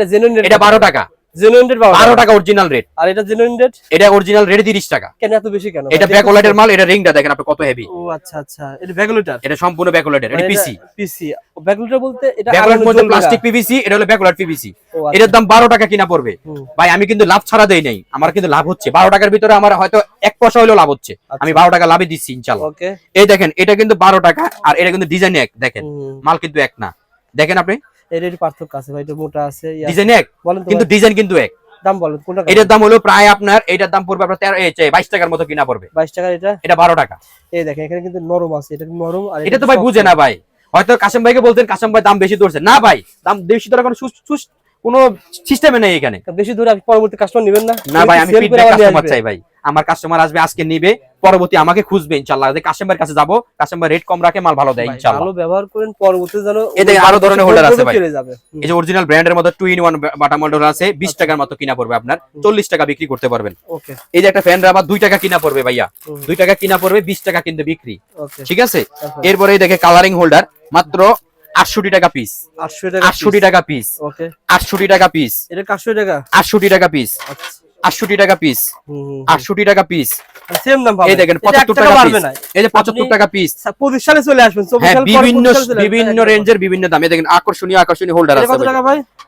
এটা বারো টাকা। জেনুইন রেট বারো টাকা অরিজিনাল রেট আর এটা জেনুইন রেট এটা অরিজিনাল রেট তিরিশ টাকা। কেন এত বেশি কেন? এটা ভাই? মাল এটা রিংটা দেখেন আপনি কত হেভি ও আচ্ছা আচ্ছা। এটা ব্যাকলুটার এটা সম্পূর্ণ ব্যাকওয়ার্ডের এটা পিসি পিসি ব্যাকলুটার বলতে এটা ব্যাকওয়ার্ড মধ্যে প্লাস্টিক পিভিসি এটা হলো ব্যাকওয়ার্ড পিভিসি আচ্ছা। এটার দাম বারো টাকা কিনা পড়বে। ভাই আমি কিন্তু লাভ ছাড়া দেই নাই। আমার কিন্তু লাভ হচ্ছে। বারো টাকার ভিতরে আমার হয়তো এক পয়সা হলেও লাভ হচ্ছে। আচ্ছা। আমি বারো টাকা লাভে দিচ্ছি ইনশাল্লাহ এই দেখেন এটা কিন্তু বারো টাকা আর এটা কিন্তু ডিজাইন এক দেখেন। মাল কিন্তু এক না। দেখেন আপনি? এর পার্থক্য আছে ভাই এটা মোটা আছে ডিজাইন এক? বলেন কিন্তু ডিজাইন কিন্তু এক। দাম বলেন কোনটা এটার দাম হলো প্রায় আপনার এটার দাম পড়বে আপনার তেরো বাইশ টাকার মতো কিনা পড়বে। বাইশ টাকা এটা? এটা বারো টাকা। এই দেখেন এখানে কিন্তু নরম আছে এটা নরম আর এটা তো ভাই বুঝে না ভাই। হয়তো কাশেম ভাইকে বলতেন কাশেম ভাই দাম বেশি ধরছে। না ভাই দাম বেশি ধরার কোনো সুস- কোনো সিস্টেমে নেই এখানে। বেশি আপনি পরবর্তী কাস্টমার নেবেন না। না ভাই আমি ফিডব্যাক কাস্টমার চাই ভাই। আমার কাস্টমার আসবে আজকে নিবে পরবর্তী আমাকে খুঁজবে ইনশাআল্লাহ। যে কাস্টমার কাছে যাব কাস্টমার রেট কম রাখে মাল ভালো দেয় ভাই, ইনশাআল্লাহ। ভালো ব্যবহার করেন পরবর্তী যেন এই দেখেন আরও ধরনের holder আছে ভাই। এই যে অরিজিনাল ব্র্যান্ডের মধ্যে two in one Bata model আছে বিশ টাকার মতো কিনা পড়বে আপনার চল্লিশ টাকা বিক্রি করতে পারবেন। ওকে। এই যে একটা ফ্যান রাবার দুই টাকা কিনা পড়বে ভাইয়া। হুম, দুই টাকা কিনা পড়বে বিশ টাকা কিন্তু বিক্রি। ওকে। ঠিক আছে? তারপর? এরপরে এই দেখে কালারিং হোল্ডার মাত্র আটষট্টি টাকা পিস 800 টাকা আটষট্টি টাকা পিস ওকে। আটষট্টি টাকা পিস এটা 800 টাকা? আটষট্টি টাকা পিস আচ্ছা। আটষট্টি টাকা পিস আটষট্টি টাকা পিস এই দেখেন পঁচাত্তর টাকা পিস এই যে পঁচাত্তর টাকা পিস পঁচিশ সালে চলে আসবেন। হ্যাঁ বিভিন্ন 25 সালে চলে আসবেন। বিভিন্ন রেঞ্জের বিভিন্ন দাম। এই দেখেন আকর্ষণীয় আকর্ষণীয় হোল্ডার আছে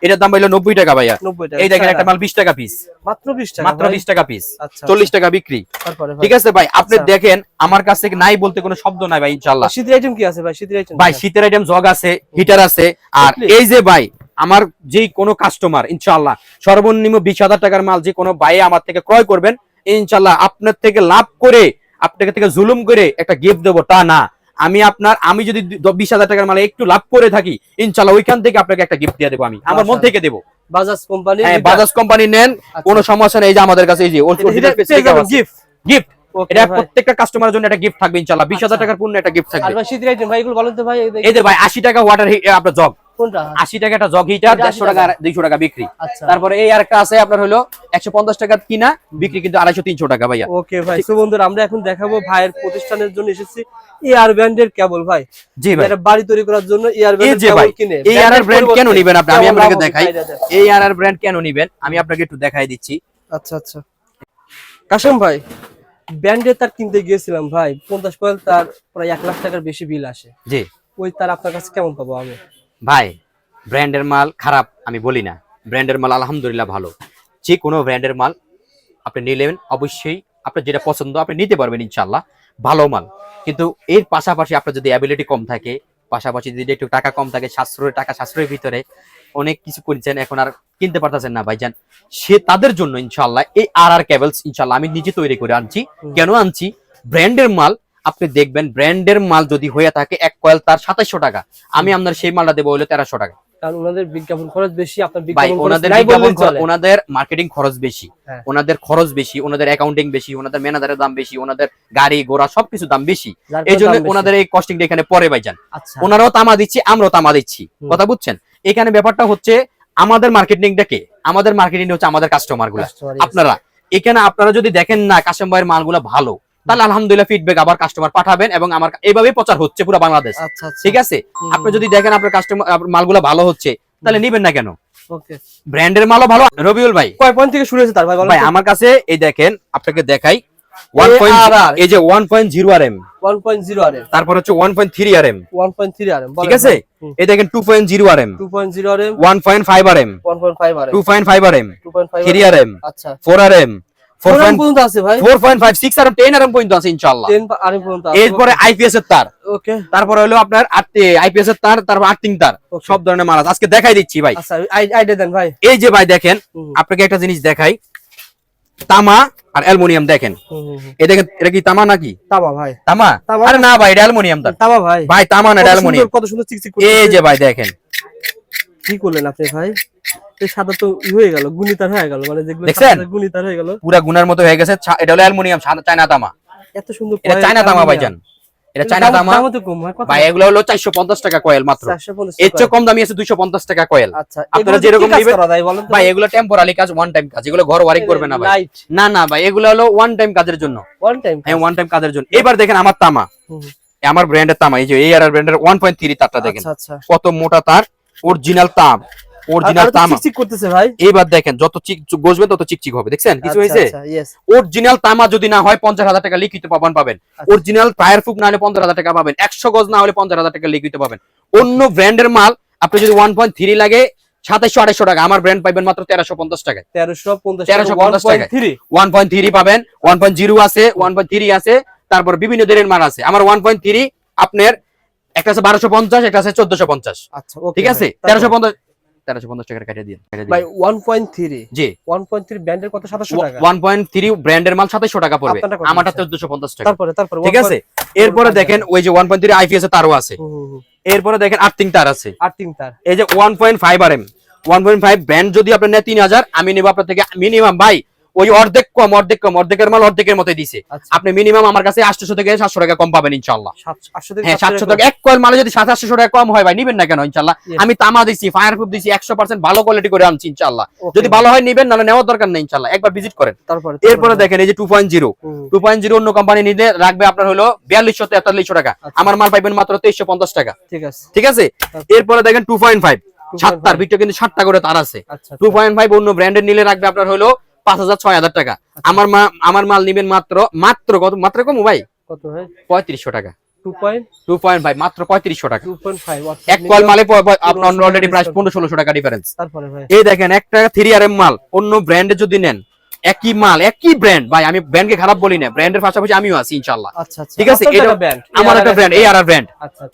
এটার দাম হইল নব্বই টাকা ভাইয়া। এই দেখেন একটা মাল বিশ টাকা পিস মাত্র 20 টাকা মাত্র বিশ টাকা পিস আচ্ছা চল্লিশ টাকা বিক্রি। ঠিক আছে ভাই আপনি আচ্ছা। দেখেন আমার কাছে নাই বলতে কোনো শব্দ নাই ভাই ইনশাল্লাহ শীতের আইটেম কি আছে ভাই? শীতের আইটেম ভাই শীতের আইটেম জগ আছে হিটার আছে আর এই যে ভাই আমার যেই কোনো কাস্টমার ইনশাল্লাহ সর্বনিম্ন বিশ হাজার টাকার মাল যে কোনো ভাই আমার থেকে ক্রয় করবেন ইনশাল্লাহ আপনার থেকে লাভ করে আপনাকে থেকে জুলুম করে একটা গিফট দেবো তা না। আমি আপনার আমি যদি বিশ হাজার টাকার মালে একটু লাভ করে থাকি ইনশাল্লাহ ওইখান থেকে আপনাকে একটা গিফট দিয়ে দেবো আমি। আমার মন থেকে দেবো। বাজাজ কোম্পানি বাজাজ কোম্পানি নেন কোনো সমস্যা নেই যে আমাদের কাছে এই যে গিফট গিফট এটা প্রত্যেকটা কাস্টমারের জন্য একটা গিফট থাকবে ইনশাল্লাহ বিশ হাজার আচ্ছা। টাকার পূর্ণ একটা গিফট আর থাকবে ভাই শীতের আইটেম ভাই এগুলো বলেন তো ভাই এই দেখি। এই যে ভাই আশি টাকা ওয়াটার আপনার জগ কোনটা? আশি টাকা একটা জগ হিটার এটা 80 দেড়শো টাকা দুইশো টাকা বিক্রি। আচ্ছা। তারপরে এই আরেকটা আছে আপনার হলো একশো পঞ্চাশ টাকা কিনা বিক্রি কিন্তু আড়াইশো তিনশো টাকা ভাইয়া। ওকে ভাই বন্ধুরা আমরা এখন দেখাবো ভাইয়ের প্রতিষ্ঠানের জন্য এসেছি এয়ার ব্র্যান্ডের কেবল ভাই। জি ভাই। এটা বাড়ি তৈরি করার জন্য এয়ার ব্র্যান্ডের কেবল কিনে এই আর আর ব্র্যান্ড কেন নিবেন আপনি? আমি আপনাকে দেখাই। এই ব্র্যান্ড কেন নিবেন? আমি আপনাকে একটু দেখাই দিচ্ছি। আচ্ছা আচ্ছা। কাশেম ভাই ব্র্যান্ডের তার কিনতে গিয়েছিলাম ভাই পঞ্চাশ পয়েল তার প্রায় এক লাখ টাকার বেশি বিল আসে। জি। ওই তার আপনার কাছে কেমন পাবো আমি? ভাই ব্র্যান্ডের মাল খারাপ আমি বলি না। ব্র্যান্ডের মাল আলহামদুলিল্লাহ ভালো। যে কোনো ব্র্যান্ডের মাল আপনি নিলেন অবশ্যই আপনার যেটা পছন্দ আপনি নিতে পারবেন ইনশাল্লাহ ভালো মাল। কিন্তু এর পাশাপাশি আপনার যদি অ্যাবিলিটি কম থাকে পাশাপাশি যদি একটু টাকা কম থাকে সাশ্রয় টাকা সাশ্রয়ের ভিতরে অনেক কিছু করছেন এখন আর কিনতে পারতেছেন না ভাইজান। সে তাদের জন্য ইনশাল্লাহ এই আর আর কেবলস ইনশাল্লাহ আমি নিজে তৈরি করে আনছি। কেন আনছি? ব্র্যান্ডের মাল আপনি দেখবেন ব্র্যান্ডের মাল যদি হয়ে থাকে এক কয়েল তার সাতাইশশো টাকা। আমি আপনার সেই মালটা দেবো হলো তেরোশো টাকা। কারণ ওনাদের বিজ্ঞাপন খরচ বেশি আপনার বিজ্ঞাপন খরচ ওনাদের বিজ্ঞাপন। ওনাদের মার্কেটিং খরচ বেশি। হ্যাঁ। ওনাদের খরচ বেশি ওনাদের অ্যাকাউন্টিং বেশি ওনাদের ম্যানেজারের দাম বেশি ওনাদের গাড়ি ঘোড়া সবকিছু দাম বেশি। এই জন্য ওনাদের এই কস্টিংটা এখানে পরে ভাইজান আচ্ছা। ওনারাও তামা দিচ্ছি আমরাও তামা দিচ্ছি। কথা বুঝছেন? এখানে ব্যাপারটা হচ্ছে আমাদের মার্কেটিংটা কে? আমাদের মার্কেটিং হচ্ছে আমাদের কাস্টমারগুলা. আপনারা। এখানে আপনারা যদি দেখেন না কাস্টমারের মালগুলো ভালো তাহলে আলহামদুলিল্লাহ ফিডব্যাক আবার কাস্টমার পাঠাবেন এবং আমার এইভাবে প্রচার হচ্ছে পুরো বাংলাদেশ আচ্ছা আচ্ছা ঠিক আছে আপনি যদি দেখেন আপনার কাস্টমার মালগুলো ভালো হচ্ছে তাহলে নিবেন না কেন ব্র্যান্ডের মালও ভালো রবিউল ভাই কয় পয়েন্ট থেকে শুরু হয়েছে তার ভাই আমার কাছে এই দেখেন আপনাকে দেখাই ওয়ান পয়েন্ট ARR এই যে one point zero R M 1.0 R M তারপর হচ্ছে one point three R M 1.3 R M ঠিক আছে এই দেখেন two point zero R M 2.0 one point five R M 1.5 আর two point five R M three R M আচ্ছা four R M পর্যন্ত আছে ভাই। আর পর্যন্ত আছে ইনশাল্লাহ 10 আর পর্যন্ত আছে। এরপরে আইপিএস এর তার। ওকে তারপরে হলো আপনার আইপিএস এর তার তারপর আর্থিং তার। সব ধরনের মাল আজকে দেখাই দিচ্ছি ভাই। আচ্ছা আইডিয়া দেন ভাই। এই যে ভাই দেখেন আপনাকে একটা জিনিস দেখাই। তামা আর অ্যালুমিনিয়াম দেখেন। এই দেখেন এটা কি তামা নাকি? তামা ভাই। তামা? আরে না ভাই এটা অ্যালুমিনিয়াম তামা ভাই। ভাই তামা না কত সুন্দর- অ্যালুমিনিয়াম। কত সুন্দর চিকচিক এই যে ভাই দেখেন। কি করলেন আপনি ভাই? সাদা তো হয়ে গেল গুণিতার হয়ে গেল মানে যেগুলো দেখছেন? গুণিতার হয়ে গেল। পুরা গুনার মতো হয়ে গেছে এটা হলো অ্যালুমিনিয়াম চায়না তামা। এত সুন্দর এটা চায়না তামা। ভাইজান। এটা চায়না দাম- ভাই এগুলো হলো চারশো পঞ্চাশ টাকা কয়েল মাত্র। এর চেয়ে কম দামি আছে দুইশো পঞ্চাশ টাকা কয়েল। আচ্ছা আপনারা যেরকম নিবেন- ভাই এগুলো টেম্পোরারি কাজ ওয়ান টাইম কাজ। এগুলো ঘর ওয়ারিং করবে না ভাই। না না ভাই এগুলো হলো ওয়ান টাইম কাজের জন্য। ওয়ান টাইম হ্যাঁ ওয়ান টাইম কাজের জন্য। এবার দেখেন আমার তামা। আমার ব্র্যান্ডের তামা এই যে এই আর ব্র্যান্ডের ওয়ান পয়েন্ট থ্রি তারটা দেখেন। আচ্ছা আচ্ছা। কত মোটা তার অরিজিনাল তাম। অরিজিনাল তামা। চিকচিক করতেছে ভাই। এইবার দেখেন যত চিক তত চিকচিক হবে দেখছেন? কিছু হয়েছে? অরিজিনাল তামা যদি না হয় পঞ্চাশ হাজার টাকা লিখিত পাবেন পাবেন। আচ্ছা। অরিজিনাল টায়ার ফুক না হলে টাকা পাবেন। একশো গজ না হলে টাকা লিখিত পাবেন। অন্য ব্র্যান্ডের মাল আপনি যদি ওয়ান পয়েন্ট থ্রি লাগে সাতাইশো আড়াইশো টাকা। আমার ব্র্যান্ড পাইবেন মাত্র তেরোশো পঞ্চাশ টাকায়। তেরোশো পঞ্চাশ 1350 টাকা। ওয়ান পয়েন্ট থ্রি পাবেন ওয়ান পয়েন্ট জিরো আছে ওয়ান পয়েন্ট থ্রি আছে তারপর বিভিন্ন ধরনের মাল আছে। আমার ওয়ান পয়েন্ট থ্রি আপনার একটা আছে বারোশো পঞ্চাশ একটা আছে চোদ্দশো পঞ্চাশ। আচ্ছা ঠিক আছে? তেরোশো পঞ্চাশ তেরোশো পঞ্চাশ টাকার কাটিয়ে দিন ভাই ওয়ান পয়েন্ট থ্রি জি। ওয়ান পয়েন্ট থ্রি ব্র্যান্ডের কত? টাকা। ওয়ান পয়েন্ট থ্রি ব্র্যান্ডের মাল সাতাশশো টাকা পড়বে। আমারটা চোদ্দশো পঞ্চাশ টাকা। তারপরে তারপরে ঠিক আছে? এরপরে দেখেন ওই যে ওয়ান পয়েন্ট থ্রি আইপিএস তারও আছে। এরপরে দেখেন আর্থিং তার আছে। আর্থিং তার। এই যে one point five R M one point five brand যদি আপনার নেয় তিন হাজার আমি নেব আপনার থেকে মিনিমাম ভাই ওই অর্ধেক কম অর্ধেক কম অর্ধেকের মাল অর্ধেকের মতো দিছে। আচ্ছা। আপনি মিনিমাম আমার কাছে আটশো থেকে সাতশো টাকা কম পাবেন ইনশাল্লাহ থেকে হ্যাঁ সাতশো টাকা এক কয়েল মালে যদি সাত আটশো টাকা কম হয় ভাই নিবেন না কেন ইনশাল্লাহ আমি তামা দিছি ফায়ার প্রুফ দিছি একশো পার্সেন্ট ভালো কোয়ালিটি করে আনছি ইনশাল্লাহ যদি ভালো হয় নিবেন নাহলে নেওয়ার দরকার নেই ইনশাল্লাহ একবার ভিজিট করেন। তারপরে এরপরে দেখেন এই যে two point zero two point zero অন্য কোম্পানি নিতে রাখবে আপনার হলো বিয়াল্লিশশো তেতাল্লিশশো টাকা। আচ্ছা। আমার মাল পাইবেন মাত্র তেইশশো পঞ্চাশ টাকা। ঠিক আছে। ঠিক আছে? এরপরে দেখেন টু পয়েন্ট ফাইভ সাতটার ভিতরে কিন্তু সাতটা করে তার আছে। আচ্ছা টু পয়েন্ট ফাইভ অন্য ব্র্যান্ডের নিলে রাখবে আপনার হলো পাঁচ হাজার ছয় হাজার টাকা। আচ্ছা। আমার মা আমার মাল নিবেন মাত্র মাত্র কত মাত্র কম ভাই? কত ভাই? পঁয়ত্রিশশো টাকা। টু পয়েন্ট টু মাত্র পঁয়ত্রিশশো টাকা। ফাইভ এক কল মালে আপনার অলরেডি প্রায় পনেরো ষোলোশো টাকা ডিফারেন্স এই দেখেন একটা থ্রি আর এম মাল অন্য ব্র্যান্ডে যদি নেন একই মাল একই ব্র্যান্ড ভাই আমি ব্র্যান্ডকে খারাপ বলি না ব্র্যান্ডের পাশাপাশি আমিও আছি ইনশাল্লাহ আচ্ছা আচ্ছা। ঠিক আছে, এটা- আমার একটা ব্র্যান্ড এই আর আর ব্র্যান্ড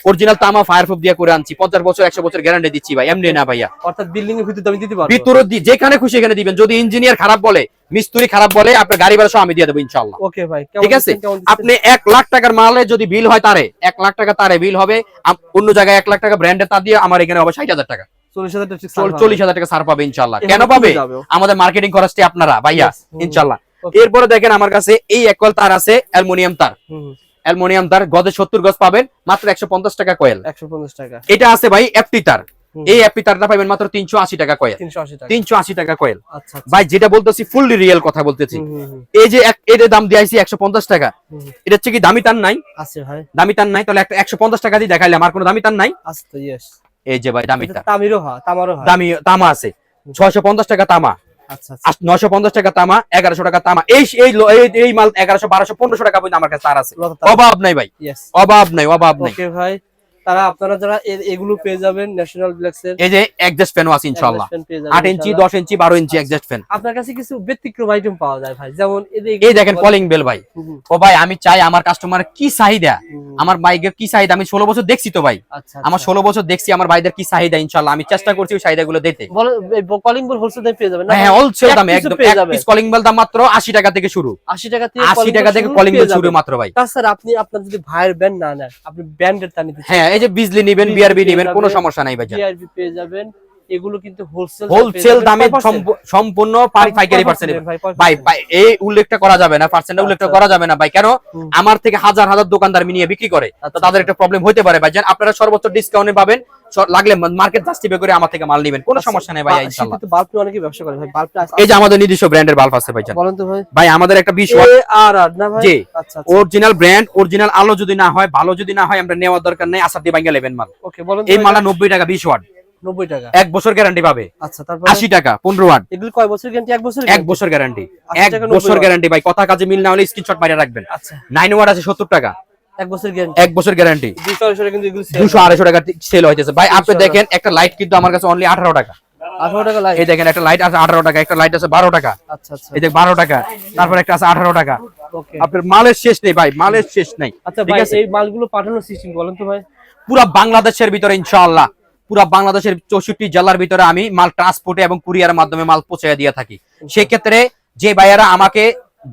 অরিজিনাল তামা ফায়ার প্রুফ দিয়ে করে আনছি পঞ্চাশ বছর একশো বছর গ্যারান্টি দিচ্ছি ভাই এমনি না ভাইয়া। অর্থাৎ বিল্ডিং এর ভিতরে আমি দিতে পারব। ভিতরে দি- যেখানে খুশি এখানে দিবেন যদি ইঞ্জিনিয়ার খারাপ বলে মিস্ত্রি খারাপ বলে আপনার গাড়ি ভাড়া সহ আমি দিয়ে দেবো ইনশাল্লাহ ওকে ভাই ঠিক আছে? আপনি এক লাখ টাকার মালে যদি বিল হয় তারে এক লাখ টাকা তারে বিল হবে অন্য জায়গায় এক লাখ টাকা ব্র্যান্ডে তা দিয়ে আমার এখানে হবে ষাট হাজার টাকা। চল্লিশ হাজার টাকা সার পাবে। ইনশাল্লাহ কেন পাবে? আমাদের মার্কেটিং খরচটি আপনারা ভাইয়া ইনশাল্লাহ এরপরে দেখেন আমার কাছে এই একল তার আছে অ্যালুমিনিয়াম তার। হুম, হুম, তার গজে সত্তর গজ পাবেন মাত্র একশো পঞ্চাশ টাকা কয়েল। একশো পঞ্চাশ টাকা। এটা আছে ভাই এফটি তার। এই এফটি তারটা পাবেন মাত্র তিনশো আশি টাকা কয়েল। তিনশো আশি টাকা। তিনশো আশি টাকা কয়েল। আচ্ছা আচ্ছা। ভাই যেটা বলতেছি ফুললি রিয়েল কথা বলতেছি। এই যে এর দাম দিয়েছি একশো পঞ্চাশ টাকা। এটা হচ্ছে কি দামি তার নাই? দামি তার নাই তাহলে একটা একশো পঞ্চাশ টাকা দিয়ে দেখাইলে আমার কোনো দামি তার নাই? এই যে ভাই দামি তার তামিরও হয় তামারও হয় দামি তামা আছে। ছয়শো পঞ্চাশ টাকা তামা। আচ্ছা আচ্ছা। পঞ্চাশ টাকা তামা এগারোশো টাকা তামা। এই এই এই- মাল এগারোশো বারোশো পনেরোশো টাকা পর্যন্ত আমার কাছে তার আছে। অভাব নাই ভাই। অভাব নাই অভাব নাই। ওকে ভাই। তারা আপনারা যারা এগুলো পেয়ে যাবেন ন্যাশনাল ব্ল্যাকসের এই যে একজাস্ট ফ্যানও আছে ইনশাআল্লাহ। পেয়ে যাবেন আট ইঞ্চি ইনশাআল্লাহ। দশ ইঞ্চি বারো ইঞ্চি একজাস্ট ফ্যান আপনার কাছে কিছু ব্যতিক্রম আইটেম পাওয়া যায় ভাই যেমন এই দেখেন কলিং বেল ভাই। ও ভাই আমি চাই আমার কাস্টমার কি চাহিদা? আমার বাইকের কি চাহিদা? আমি ষোলো বছর দেখছি তো ভাই। আচ্ছা আমার ষোলো বছর দেখছি আমার ভাইদের কি চাহিদা ইনশাল্লাহ আমি চেষ্টা করছি ওই চাহিদাগুলো দিতে। কলিং বেল হোলসেল দামে পেয়ে যাবেন হ্যাঁ হোলসেল দামে একদম এক পিস কলিং বেল দাম মাত্র আশি টাকা থেকে শুরু। 80 টাকা থেকে আশি calling টাকা থেকে কলিং বেল শুরু মাত্র ভাই। তাছাড়া আপনি আপনার যদি ভাইয়ের ব্যান্ড না নেন আপনি ব্যান্ডের তা নিতে হ্যাঁ এই যে বিজলি নেবেন বিআরবি নেবেন কোনো সমস্যা নাই ভাই বিআরবি পেয়ে যাবেন এগুলো কিন্তু হোলসেল হোলসেল দামে সম্পূর্ণ পাই- পাইকারি পার্সেন্ট ভাই ভাই, এই উল্লেখটা করা যাবে না পার্সেন্টটা উল্লেখটা আচ্ছা। করা যাবে না ভাই। কেন? আমার থেকে হাজার হাজার দোকানদার নিয়ে বিক্রি করে। আচ্ছা, তাদের। একটা প্রবলেম হতে পারে ভাই আপনারা সর্বোচ্চ ডিসকাউন্টে পাবেন। লাগলে মার্কেট জাস্টিফাই করে আমার থেকে মাল নেবেন। কোনো সমস্যা নেই ভাই ইনশাআল্লাহ বাল্ব অনেকে ব্যবসা করে ভাই বাল্বটা এই যে আমাদের নিজস্ব ব্র্যান্ডের বাল্ব আছে ভাই বলেন তো ভাই। ভাই আমাদের একটা বিশ ওয়াট আর আর না ভাই? জি। আচ্ছা আচ্ছা। অরিজিনাল ব্র্যান্ড অরিজিনাল আলো যদি না হয় ভালো যদি না হয় আমরা নেওয়ার দরকার নেই আসার দিয়ে ভাঙ্গা নেবেন মাল। ওকে বলেন এই মালটা নব্বই টাকা বিশ ওয়াট 90 টাকা। এক বছর গ্যারান্টি পাবে। আচ্ছা তারপর? আশি টাকা পনেরো ওয়াট এগুলো কয় বছর গ্যারান্টি এক বছর এক বছর গ্যারান্টি এক বছর গ্যারান্টি ভাই। কথা কাজে মিল না হলে স্ক্রিনশট মারিয়ে রাখবেন। আচ্ছা। নাইন ওয়াট আছে সত্তর টাকা। এক বছর গ্যারান্টি এক বছর গ্যারান্টি 200 আড়াইশো কিন্তু এগুলো sale দুশো আড়াইশো টাকা সেল হইতেছে ভাই আপনি দেখেন একটা লাইট কিন্তু আমার কাছে অনলি আঠারো টাকা। 18 টাকা লাইট এই দেখেন একটা লাইট আছে আঠারো টাকা একটা লাইট আছে বারো টাকা। আচ্ছা আচ্ছা। এই দেখ বারো টাকা তারপর একটা আছে আঠারো টাকা। ওকে। আপনার মালের শেষ নেই ভাই মালের শেষ নেই আচ্ছা ভাই এই মালগুলো পাঠানোর সিস্টেম বলেন তো ভাই। পুরা বাংলাদেশের ভিতরে ইনশাআল্লাহ পুরা বাংলাদেশের চৌষট্টি জেলার ভিতরে আমি মাল ট্রান্সপোর্টে এবং কুরিয়ার মাধ্যমে মাল পৌঁছে দিয়ে থাকি। সেই ক্ষেত্রে যে ভাইয়েরা আমাকে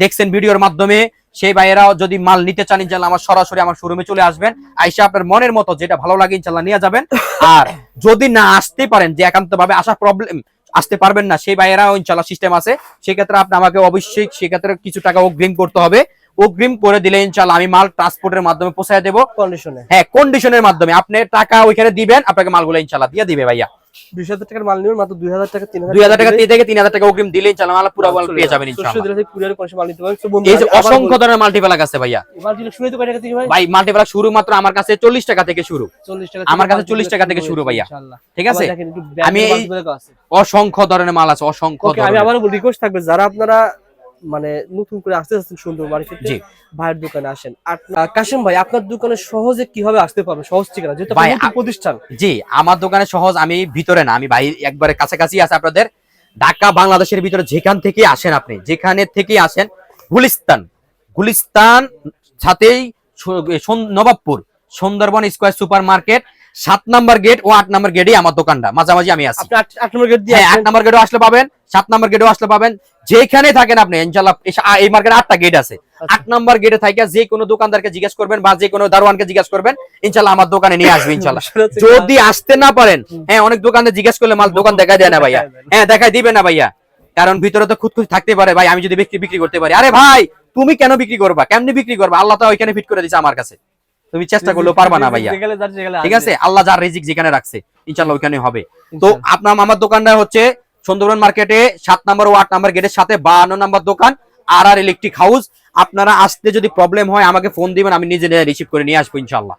দেখছেন ভিডিওর মাধ্যমে সেই ভাইয়েরা যদি মাল নিতে চান ইনশাল্লাহ আমার সরাসরি আমার শোরুমে চলে আসবেন। আইসা আপনার মনের মতো যেটা ভালো লাগে ইনশাল্লাহ নিয়ে যাবেন। আর যদি না আসতে পারেন যে একান্ত ভাবে আসা প্রবলেম আসতে পারবেন না সেই ভাইয়েরাও ইনশাল্লাহ সিস্টেম আছে। সেক্ষেত্রে আপনি আমাকে অবশ্যই সেক্ষেত্রে কিছু টাকা অগ্রিম করতে হবে। অগ্রিম করে দিলে ইনশাল্লাহ আমি মাল ট্রান্সপোর্টের মাধ্যমে পৌঁছায় দেবো। কন্ডিশনে হ্যাঁ কন্ডিশনের মাধ্যমে। আপনি টাকা ওইখানে দিবেন আপনাকে মালগুলো ইনশাল্লাহ দিয়ে দিবে ভাইয়া। 2000 টাকার মাল নিবেন মাত্র 2000 টাকা 3000 দুই হাজার টাকা থেকে তিন হাজার টাকা অগ্রিম দিলে ইনশাল্লাহ মাল পুরো মাল পেয়ে যাবেন ইনশাল্লাহ দিলে কুরিয়ার কন্ডিশন মাল নিতে পারবেন এই যে অসংখ্য ধরনের আছে ভাইয়া। বলি, মাল তো টাকা থেকে ভাই? শুরু মাত্র আমার কাছে চল্লিশ টাকা থেকে শুরু। 40 টাকা আমার কাছে চল্লিশ টাকা থেকে শুরু ভাইয়া। ঠিক আছে? আমি অসংখ্য ধরনের মাল আছে অসংখ্য আমি আবার রিকোয়েস্ট থাকবে যারা আপনারা মানে নতুন করে আসতে যাচ্ছেন সুন্দর মার্কেটে ভাইয়ের দোকানে আসেন। আর কাশেম ভাই আপনার দোকানে সহজে কীভাবে আসতে পারবে? সহজ ঠিকানা যেহেতু প্রতিষ্ঠান। জি আমার দোকানে সহজ আমি ভিতরে না আমি ভাই একবারে কাছাকাছি আছে আপনাদের। ঢাকা বাংলাদেশের ভিতরে যেখান থেকে আসেন আপনি যেখানে থেকে আসেন গুলিস্তান। গুলিস্তান সাথেই Nawabpur Sundarban square super market সাত নাম্বার গেট ও আট নাম্বার গেটে আমার দোকানটা। মাঝামাঝি আমি আট- আট নম্বর গেট দিয়ে হ্যাঁ আট নাম্বার গেটও আসলে পাবেন সাত নাম্বার গেটও আসলে পাবেন। যেখানে থাকেন আপনি ইনশাল্লাহ এই মার্কেটে আটটা গেট আছে। আচ্ছা। আট নাম্বার গেটে থাকে যে কোনো দোকানদারকে জিজ্ঞেস করবেন বা যে কোনো দারোয়ানকে জিজ্ঞেস করবেন ইনশাল্লাহ আমার দোকানে নিয়ে আসবে ইনশাল্লাহ যদি আসতে না পারেন হ্যাঁ অনেক দোকানে জিজ্ঞেস করলে মাল দোকান দেখা দেয় না ভাইয়া। হ্যাঁ দেখাই দিবে না ভাইয়া। কারণ ভিতরে তো খুঁতখুঁত থাকতে পারে ভাই আমি যদি বিক্রি বিক্রি করতে পারি। আরে ভাই তুমি কেন বিক্রি করবা? কেমনি বিক্রি করবা? আল্লাহ তো ওইখানে ফিট করে দিচ্ছে আমার কাছে। তুমি চেষ্টা করলেও পারবা না ভাইয়া। ঠিক আছে? আল্লাহ যার রিজিক যেখানে রাখছে ইনশাল্লাহ ওইখানে হবে। তো আপনার আমার দোকানটা হচ্ছে সুন্দরবন মার্কেটে সাত নম্বর ও আট নম্বর গেটের সাথে বাহান্ন নম্বর দোকান আর আর ইলেকট্রিক হাউস। আপনারা আসতে যদি প্রবলেম হয় আমাকে ফোন দিবেন আমি নিজে রিসিভ করে নিয়ে আসব ইনশাল্লাহ